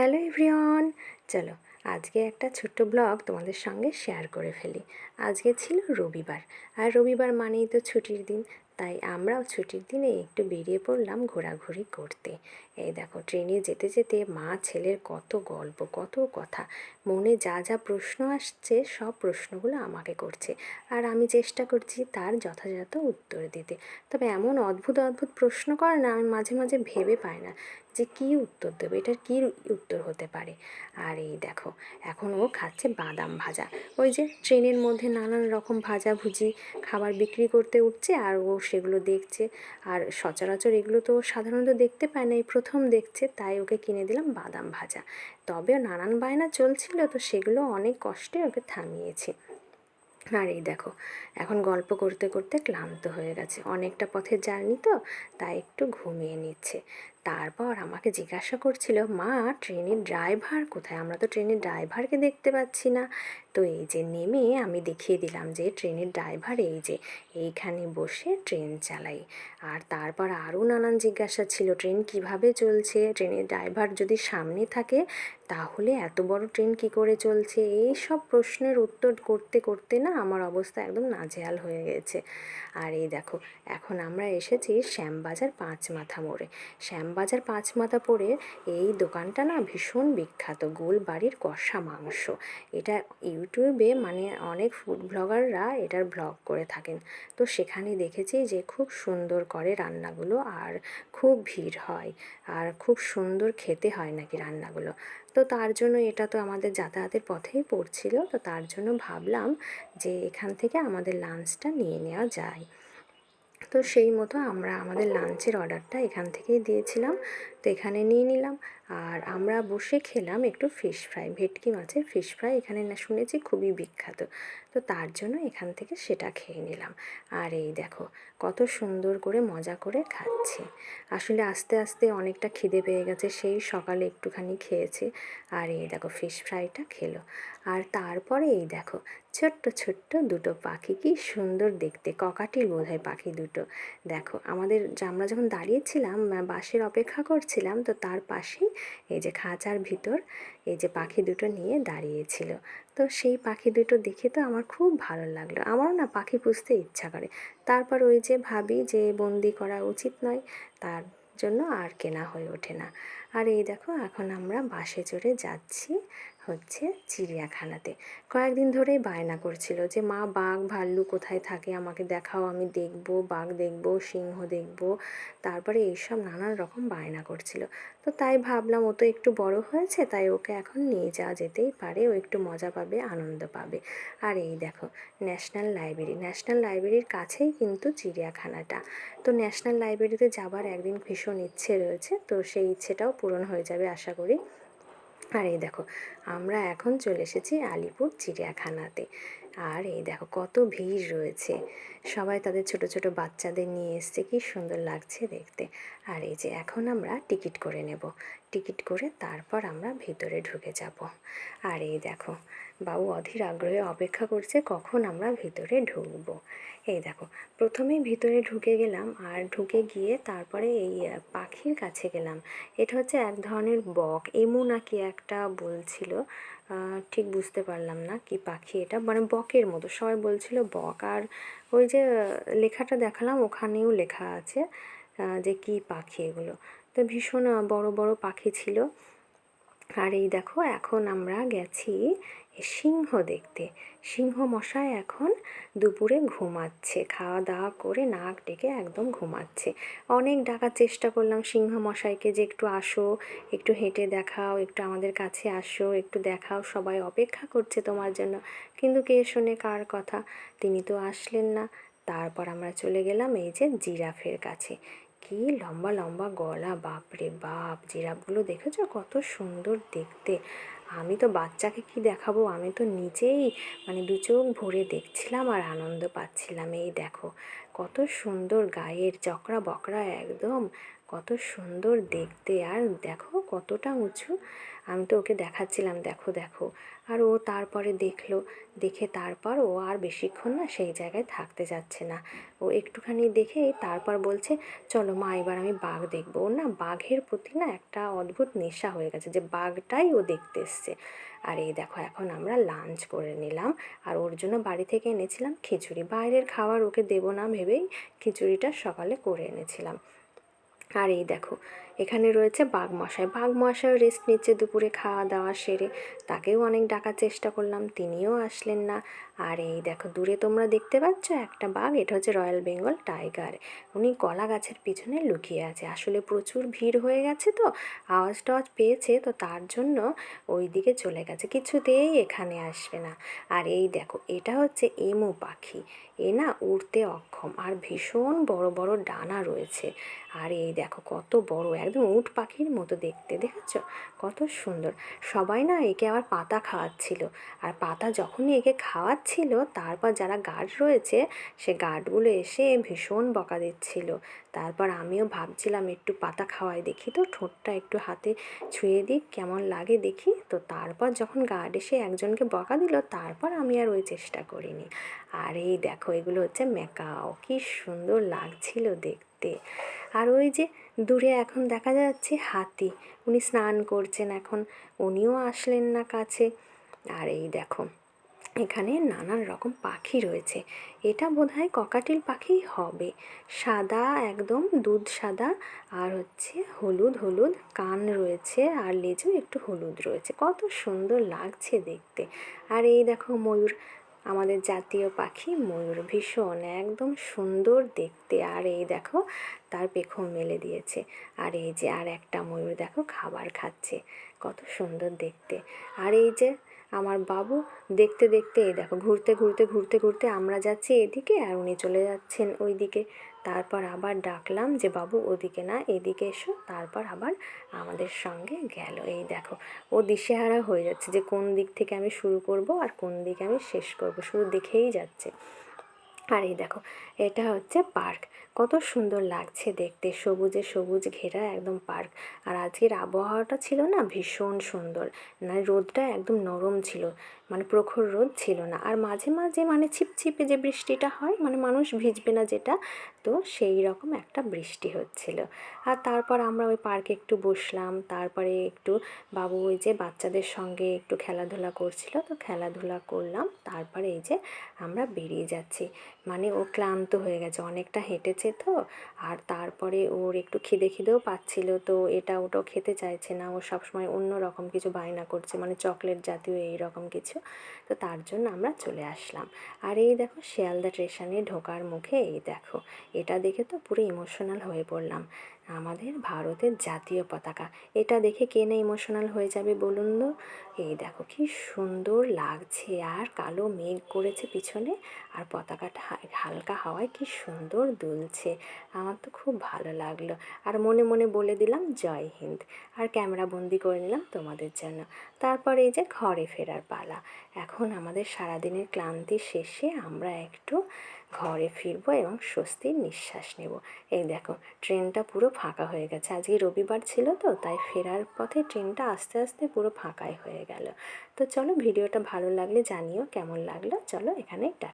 Hello everyone. চলো, আজকে একটা ছোট্ট ব্লগ তোমাদের সঙ্গে শেয়ার করে ফেলি। আজকে ছিল রবিবার, আর রবিবার মানেই তো ছুটির দিন। তাই আমরাও ছুটির দিনে একটু বেরিয়ে পড়লাম ঘোরাঘুরি করতে। এই দেখো, ট্রেনে যেতে যেতে মা ছেলের কত গল্প, কত কথা। মনে যা যা প্রশ্ন আসছে, সব প্রশ্নগুলো আমাকে করছে। আর আমি চেষ্টা করছি তার যথাযথ উত্তর দিতে। তবে এমন অদ্ভুত অদ্ভুত প্রশ্ন করে না, আমি মাঝে মাঝে ভেবে পাই না যে কী উত্তর দেবো, এটার কী উত্তর হতে পারে। আর এই দেখো, এখন ও খাচ্ছে বাদাম ভাজা। ওই যে ট্রেনের মধ্যে নানান রকম ভাজাভুজি, খাবার বিক্রি করতে উঠছে আর ও সেগুলো দেখছে। আর সচরাচর এগুলো তো সাধারণত দেখতে পায় না, এই প্রথম দেখছে, তাই ওকে কিনে দিলাম বাদাম ভাজা। তবে নানান বায়না চলছিল, তো সেগুলো অনেক কষ্টে ওকে থামিয়েছি। আর এই দেখো, এখন গল্প করতে করতে ক্লান্ত হয়ে গেছে। অনেকটা পথে জার্নি তো, তাই একটু ঘুমিয়ে নিচ্ছে। তারপর আমাকে জিজ্ঞাসা করছিল, মা, ট্রেনের ড্রাইভার কোথায়? আমরা তো ট্রেনের ড্রাইভারকে দেখতে পাচ্ছি না। তো এই যে নেমে আমি দেখিয়ে দিলাম যে ট্রেনের ড্রাইভার এই যে এইখানে বসে ট্রেন চালাই আর তারপর আরও নানান জিজ্ঞাসা ছিল, ট্রেন কীভাবে চলছে? ট্রেনের ড্রাইভার যদি সামনে থাকে, তাহলে এত বড় ট্রেন কি করে চলছে? এই সব প্রশ্নের উত্তর করতে করতে না আমার অবস্থা একদম নাজেহাল হয়ে গেছে। আর এই দেখো, এখন আমরা এসেছি শ্যামবাজার পাঁচ মাথা মোড়ে। শ্যামবাজার পাঁচ মাথা পড়ে এই দোকানটা না ভীষণ বিখ্যাত গোল বাড়ির কষা মাংস। এটা ইউটিউবে মানে অনেক ফুড ব্লগাররা এটার ব্লগ করে থাকেন। তো সেখানে দেখেছি যে খুব সুন্দর করে রান্নাগুলো আর খুব ভিড় হয় আর খুব সুন্দর খেতে হয় নাকি রান্নাগুলো। তো তার জন্য এটা তো আমাদের যাতায়াতের পথেই পড়ছিল, তো তার জন্য ভাবলাম যে এখান থেকে আমাদের লাঞ্চটা নিয়ে নেওয়া যায়। তো সেই মতো আমরা আমাদের লাঞ্চের অর্ডারটা এখান থেকেই দিয়েছিলাম। তো এখানে নিয়ে নিলাম। আর আমরা বসে খেলাম একটু ফিশ ফ্রাই ভেটকি মাছের ফিশ ফ্রাই এখানে না শুনেছি খুবই বিখ্যাত। তো তার জন্য এখান থেকে সেটা খেয়ে নিলাম। আর এই দেখো, কত সুন্দর করে মজা করে খাচ্ছি। আসলে আস্তে আস্তে অনেকটা খিদে পেয়ে গেছে, সেই সকালে একটুখানি খেয়েছে। আর এই দেখো ফিশ ফ্রাইটা খেলো। আর তারপরে এই দেখো, ছোট্ট ছোট্ট দুটো পাখি, কি সুন্দর দেখতে। ককাটিল বোধ হয় পাখি দুটো। দেখো, আমাদের আমরা যখন দাঁড়িয়েছিলাম বাসের অপেক্ষা করছিলাম তো তার পাশেই এই যে খাঁচার ভিতর এই যে পাখি দুটো নিয়ে দাঁড়িয়েছিল। তো সেই পাখি দুটো দেখে তো আমার খুব ভালো লাগল। আমারও না পাখি পুষতে ইচ্ছা করে। তারপর ওই যে ভাবি যে বন্দি করা উচিত নয়, তার জন্য আর কেনা হয়ে ওঠে না। আর এই দেখো, এখন আমরা বাসে চড়ে যাচ্ছি। হচ্ছে চিড়িয়াখানাতে। কয়েকদিন ধরেই বায়না করছিল যে, মা, বাঘ ভাল্লু কোথায় থাকে? আমাকে দেখাও, আমি দেখব, বাঘ দেখব, সিংহ দেখব। তারপরে এইসব নানান রকম বায়না করছিল। তো তাই ভাবলাম, ও তো একটু বড় হয়েছে, তাই ওকে এখন নিয়ে যাওয়া যেতেই পারে। ও একটু মজা পাবে, আনন্দ পাবে। আর এই দেখো, ন্যাশনাল লাইব্রেরি। ন্যাশনাল লাইব্রেরির কাছেই কিন্তু চিড়িয়াখানাটা। তো ন্যাশনাল লাইব্রেরিতে যাবার একদিন ভীষণ ইচ্ছে রয়েছে, তো সেই ইচ্ছেটাও পূরণ হয়ে যাবে আশা করি। আর এই দেখো, আমরা এখন চলে এসেছি আলিপুর চিড়িয়াখানাতে। আর এই দেখো, কত ভিড় রয়েছে। সবাই তাদের ছোট ছোট বাচ্চাদের নিয়ে এসছে, কি সুন্দর লাগছে দেখতে। আর এই যে এখন আমরা টিকিট করে নেব। টিকিট করে তারপর আমরা ভিতরে ঢুকে যাব। আর এই দেখো, বাবু অধীর আগ্রহে অপেক্ষা করছে কখন আমরা ভিতরে ঢুকবো। এই দেখো, প্রথমেই ভিতরে ঢুকে গেলাম আর ঢুকে গিয়ে তারপরে এই পাখির কাছে গেলাম। এটা হচ্ছে এক ধরনের বক, এমু নাকি একটা বলছিল ঠিক বুঝতে পারলাম না কি পাখি এটা মানে বকের মতো, সবাই বলছিল বক। আর ওই যে লেখাটা দেখালাম, ওখানেও লেখা আছে যে কি পাখি এগুলো। তো ভীষণ বড় বড় পাখি ছিল। আর এই দেখো, এখন আমরা গেছি সিংহ দেখতে। সিংহ মশাই এখন দুপুরে ঘুমাচ্ছে। খাওয়া দাওয়া করে নাক ডেকে একদম ঘুমাচ্ছে। অনেক ডাকার চেষ্টা করলাম সিংহ মশাইকে যে একটু আসো, একটু হেঁটে দেখাও, একটু আমাদের কাছে আসো, একটু দেখাও, সবাই অপেক্ষা করছে তোমার জন্য। কিন্তু কে শোনে কার কথা? তিনি তো আসলেন না। তারপর আমরা চলে গেলাম এই যে জিরাফের কাছে। কি লম্বা লম্বা গলা, বাপরে বাপ, জিরাফগুলো দেখেছ? কত সুন্দর দেখতে। আমি তো বাচ্চাকে কি দেখাবো? আমি তো নিজেই মানে দু চোখ ভরে দেখছিলাম আর আনন্দ পাচ্ছিলাম। এই দেখো, কত সুন্দর গায়ের চকরা বকরা একদম কত সুন্দর দেখতে। আর দেখো কতটা উঁচু। আমি তো ওকে দেখাচ্ছিলাম, দেখো দেখো। আর ও তারপরে দেখল, দেখে তারপর ও আর বেশিক্ষণ না সেই জায়গায় থাকতে যাচ্ছে না। ও একটুখানি দেখে তারপর বলছে, চলো মা, এবার আমি বাঘ দেখব। ওর না বাঘের প্রতি না একটা অদ্ভুত নেশা হয়ে গেছে যে বাঘটাই ও দেখতে এসছে। আর এই দেখো, এখন আমরা লাঞ্চ করে নিলাম। আর ওর জন্য বাড়ি থেকে এনেছিলাম খিচুড়ি। বাইরের খাবার ওকে দেবো না ভেবেই খিচুড়িটা সকালে করে এনেছিলাম। আর এই দেখো এখানে রয়েছে বাঘমশাই। বাঘমশাইও রেস্ট নিচ্ছে দুপুরে খাওয়া দাওয়া সেরে। তাকেও অনেক ডাকার চেষ্টা করলাম, তিনিও আসলেন না। আর এই দেখো, দূরে তোমরা দেখতে পাচ্ছ একটা বাঘ, এটা হচ্ছে রয়্যাল বেঙ্গল টাইগার। উনি কলা গাছের পিছনে লুকিয়ে আছে। আসলে প্রচুর ভিড় হয়ে গেছে তো, আওয়াজ টাওয়াজ পেয়েছে তো তার জন্য ওই দিকে চলে গেছে, কিছুতেই এখানে আসবে না। আর এই দেখো, এটা হচ্ছে এমু পাখি। এ না উড়তে অক্ষম, আর ভীষণ বড় বড় ডানা রয়েছে। আর এই দেখো, কত বড় একদম উট পাখির মতো দেখতে, দেখেছ? কত সুন্দর। সবাই না একে আবার পাতা খাওয়াচ্ছিল। আর পাতা যখনই একে খাওয়াচ্ছিল, তারপর যারা গার্ড রয়েছে, সে গার্ডগুলো এসে ভীষণ বকা দিচ্ছিল। তারপর আমিও ভাবছিলাম, একটু পাতা খাওয়াই দেখি তো, ঠোঁটটা একটু হাতে ছুঁয়ে দিই কেমন লাগে দেখি। তো তারপর যখন গার্ড এসে একজনকে বকা দিল, তারপর আমি আর ওই চেষ্টা করিনি। আর এই দেখো, এগুলো হচ্ছে ম্যাকাও, কি সুন্দর লাগছিল দেখতে। আর ওই যে দূরে এখন দেখা যাচ্ছে হাতি। উনি স্নান করছেন এখন, উনিও আসলেন না কাছে। আর এই দেখো, এখানে নানান রকম পাখি রয়েছে। এটা বোধহয় ককাটিল পাখি হবে। সাদা একদম, দুধ সাদা, আর হচ্ছে হলুদ হলুদ কান রয়েছে, আর লেজও একটু হলুদ রয়েছে। কত সুন্দর লাগছে দেখতে। আর এই দেখো ময়ূর আমাদের জাতীয় পাখি ময়ূর ভীষণ, একদম সুন্দর দেখতে। আর এই দেখো, তার পেখম মেলে দিয়েছে। আর এই যে আর একটা ময়ূর দেখো, খাবার খাচ্ছে। কত সুন্দর দেখতে। আর এই যে আমার বাবু, দেখতে দেখতে এই দেখো, ঘুরতে ঘুরতে ঘুরতে ঘুরতে আমরা যাচ্ছি এদিকে আর উনি চলে যাচ্ছেন ওই দিকে তারপর আবার ডাকলাম যে, বাবু, ওদিকে না, এদিকে এসো। তারপর আবার আমাদের সঙ্গে গেল। এই দেখো, ও দিশেহারা হয়ে যাচ্ছে যে, কোন দিক থেকে আমি শুরু করব আর কোন দিকে আমি শেষ করব। শুধু দেখেই যাচ্ছে। আর এই দেখো, এটা হচ্ছে পার্ক। কত সুন্দর লাগছে দেখতে, সবুজে সবুজ ঘেরা একদম পার্ক। আর আজকের আবহাওয়াটা ছিল না ভীষণ সুন্দর মানে রোদটা একদম নরম ছিল মানে প্রখর রোদ ছিল না। আর মাঝে মাঝে মানে ছিপছিপে যে বৃষ্টিটা হয় মানে মানুষ ভিজবে না যেটা, তো সেই রকম একটা বৃষ্টি হচ্ছিল। আর তারপর আমরা ওই পার্কে একটু বসলাম, তারপরে একটু বাবু ওই যে বাচ্চাদের সঙ্গে একটু খেলাধুলা করছিল, তো খেলাধুলা করলাম, তারপরে এই যে আমরা বেরিয়ে যাচ্ছি। মানে ও ক্লান্ত হয়ে গেছে, অনেকটা হেঁটেছে তো। আর তারপরে ওর একটু খিদে খিদেও পাচ্ছিল তো এটা ওটাও খেতে চাইছে না। ও সবসময় অন্য রকম কিছু বায়না করছে মানে চকলেট জাতীয় এই রকম কিছু। তো তার জন্য আমরা চলে আসলাম। আর এই দেখো শিয়ালদা স্টেশনে ঢোকার মুখে এই দেখো, এটা দেখে তো পুরো ইমোশনাল হয়ে পড়লাম। আমাদের ভারতের জাতীয় পতাকা। এটা দেখে কে না ইমোশনাল হয়ে যাবে বলুন তো? এই দেখো কি সুন্দর লাগছে আর কালো মেঘ করেছে পিছনে। আর পতাকাটা হালকা হাওয়ায় কি সুন্দর দুলছে। আমার তো খুব ভালো লাগল। আর মনে মনে বলে দিলাম, জয় হিন্দ। আর ক্যামেরা বন্দি করে নিলাম তোমাদের জন্য। তারপর এই যে ঘরে ফেরার পালা। এখন আমাদের সারাদিনের ক্লান্তি শেষে আমরা একটু ঘরে ফিরবো এবং স্বস্তির নিঃশ্বাস নেব। এই দেখো, ট্রেনটা পুরো ফাঁকা হয়ে গেছে। আজকে রবিবার ছিল তো, তাই ফেরার পথে ট্রেনটা আস্তে আস্তে পুরো ফাঁকাই হয়ে গেল। তো চলো, ভিডিওটা ভালো লাগলে জানিও, কেমন লাগল? চলো এখানে